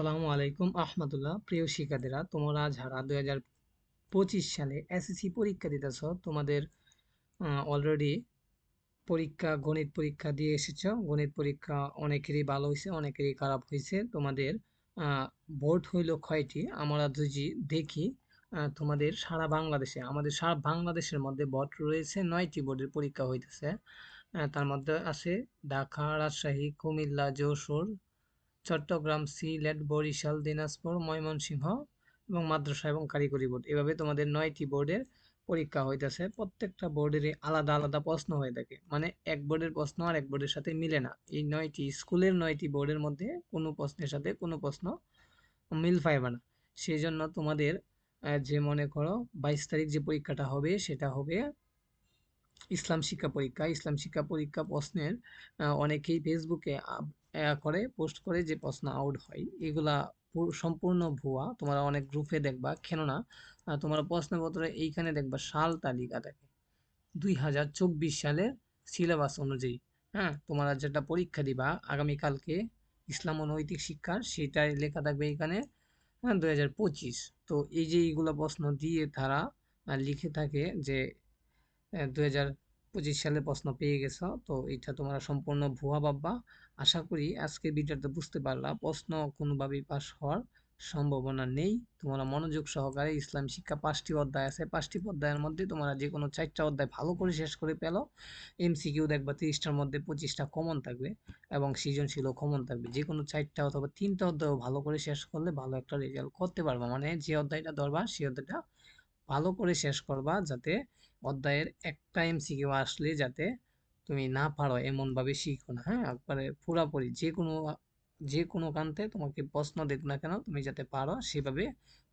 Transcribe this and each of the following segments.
আসসালামু আলাইকুম আহমদুল্লাহ। প্রিয় শিক্ষার্থীরা, তোমরা যারা দুই হাজার পঁচিশ সালে এসএসসি পরীক্ষা দিতেছ, তোমাদের অলরেডি পরীক্ষা, গণিত পরীক্ষা দিয়ে এসেছ। গণিত পরীক্ষা অনেকেরই ভালো হয়েছে অনেকেরই খারাপ হয়েছে তোমাদের বোর্ড হইল কয়টি? আমরা যদি দেখি তোমাদের সারা বাংলাদেশে, আমাদের সারা বাংলাদেশের মধ্যে বোর্ড রয়েছে নয়টি বোর্ডের পরীক্ষা হইতেছে। তার মধ্যে আছে ঢাকা, রাজশাহী, কুমিল্লা, যশোর চট্টগ্রাম, সিলেট, বরিশাল, দিনাজপুর, ময়মনসিংহ এবং মাদ্রাসা এবং কারিগরি বোর্ড। এভাবে তোমাদের নয়টি বোর্ডের পরীক্ষা হইতেছে। প্রত্যেকটা বোর্ডেরই আলাদা আলাদা প্রশ্ন হয়ে থাকে। মানে এক বোর্ডের প্রশ্ন আর এক বোর্ডের সাথে মিলে না। এই নয়টি, স্কুলের নয়টি বোর্ডের মধ্যে কোনো প্রশ্নের সাথে কোনো প্রশ্ন মিল পাইবে না। সেই জন্য তোমাদের যে মনে করো বাইশ তারিখ যে পরীক্ষাটা হবে, সেটা হবে ইসলাম শিক্ষা পরীক্ষা। ইসলাম শিক্ষা পরীক্ষা প্রশ্নের অনেকেই ফেসবুকে করে, পোস্ট করে যে প্রশ্ন আউট হয়, এগুলা সম্পূর্ণ ভুয়া। তোমরা অনেক গ্রুপে দেখবা কেননা তোমার প্রশ্নপত্রে এইখানে দেখবা সাল তালিকা থাকে দুই হাজার চব্বিশ সালের সিলেবাস অনুযায়ী হ্যাঁ? তোমরা যেটা পরীক্ষা দিবা, আগামীকালকে ইসলাম ও নৈতিক শিক্ষার, সেটাই লেখা থাকবে এখানে হ্যাঁ দুই হাজার পঁচিশ। তো এই যে এইগুলো প্রশ্ন দিয়ে তারা লিখে থাকে যে দুই হাজার পঁচিশ সালে প্রশ্ন পেয়ে গেছো। তো এটা তোমরা সম্পূর্ণ ভুয়া ভাববা। আশা করি আজকে ভিডিওতে বুঝতে পারলা। প্রশ্ন কোনোভাবেই পাস হওয়ার সম্ভাবনা নেই। তোমরা মনোযোগ সহকারে ইসলাম শিক্ষা পাঁচটি অধ্যায় আছে। পাঁচটি অধ্যায়ের মধ্যে তোমরা যে কোনো চারটা অধ্যায় ভালো করে শেষ করে পেল। এমসিকিউ দেখবা তিরিশটার মধ্যে পঁচিশটা কমন থাকবে এবং সৃজনশীলও কমন থাকবে। যে কোনো চারটা অথবা তিনটা অধ্যায়ও ভালো করে শেষ করলে ভালো একটা রেজাল্ট করতে পারবা। মানে যে অধ্যায়টা ধরবা, সেই অধ্যায়টা ভালো করে শেষ করবা যাতে অধ্যায়ের একটা এমসিকিউ আসলে যাতে তুমি না পারো এমনভাবে শিখো না হ্যাঁ? একবারে পুরাপুরি যে কোনো যে কোনো কান্তে তোমাকে প্রশ্ন দেখ না কেন, তুমি যাতে পারো সেভাবে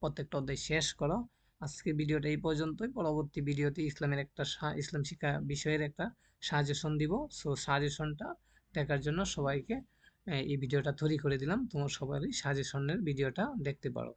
প্রত্যেকটা অধ্যায় শেষ করো। আজকে ভিডিওটা এই পর্যন্তই। পরবর্তী ভিডিওতে ইসলামের একটা ইসলাম শিক্ষা বিষয়ের একটা সাজেশন দিব। সো সাজেশনটা দেখার জন্য সবাইকে এই ভিডিওটা তৈরি করে দিলাম। তোমার সবারই সাজেশনের ভিডিওটা দেখতে পারো।